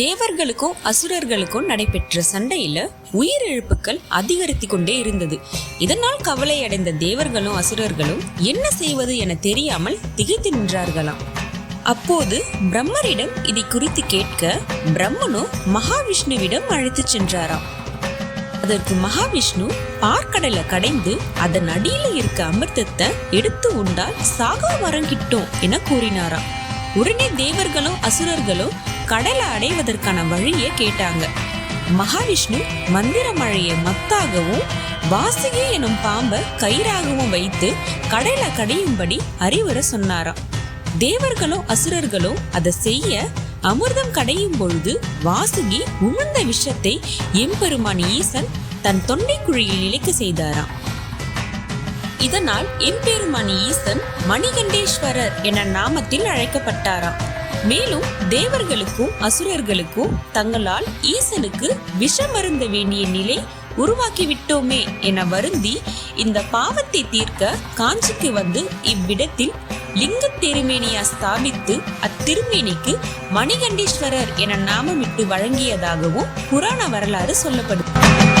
தேவர்களுக்கும் அசுரர்களுக்கும் நடைபெற்ற சண்டையில உயிரிழப்புகள் அதிகரித்து கொண்டே இருந்தது. இதனால் கவலையடைந்த தேவர்களும் அசுரர்களும் என்ன செய்வது என தெரியாமல் திகைத்து நின்றார்களாம். அப்போது பிரம்மரிடம் இதை குறித்து கேட்க பிரம்மனும் மகாவிஷ்ணுவிடம் அழைத்துச் சென்றாராம். அதற்கு மகாவிஷ்ணு பார்க்கடலை கடைந்து அதன் அடியில இருக்க அமிர்தத்தை எடுத்து உண்டால் சாகா வரங்கிட்டோம் என கூறினாராம். உடனே தேவர்களும் அசுரர்களும் கடலை அடைவதற்கான வழியை கேட்டாங்க. மகாவிஷ்ணு மந்திர மழையை மத்தாகவும் வாசுகி எனும் பாம்பை கயிறாகவும் வைத்து கடலை கடையும்படி அறிவுரை சொன்னாராம். தேவர்களும் அசுரர்களும் அதை செய்ய அமிர்தம் கடையும் பொழுது வாசுகி உமிழ்ந்த விஷத்தை எம்பெருமான் ஈசன் தன் தொண்டை குழியில் இழைக்க செய்தாராம். இதனால் எம்பெருமான் ஈசன் மணிகண்டேஸ்வரர் என நாமத்தில் அழைக்கப்பட்டாராம். மேலும் தேவர்களுக்கும் அசுரர்களுக்கும் தங்களால் ஈசனுக்கு விஷம் அருந்த வேண்டிய நிலை உருவாக்கி விட்டோமே என வருந்தி இந்த பாவத்தை தீர்க்க காஞ்சிக்கு வந்து இவ்விடத்தில் லிங்க திருமேனியா ஸ்தாபித்து அத்திருமேனிக்கு மணிகண்டேஸ்வரர் என நாமமிட்டு வழங்கியதாகவும் புராண வரலாறு சொல்லப்படுகிறது.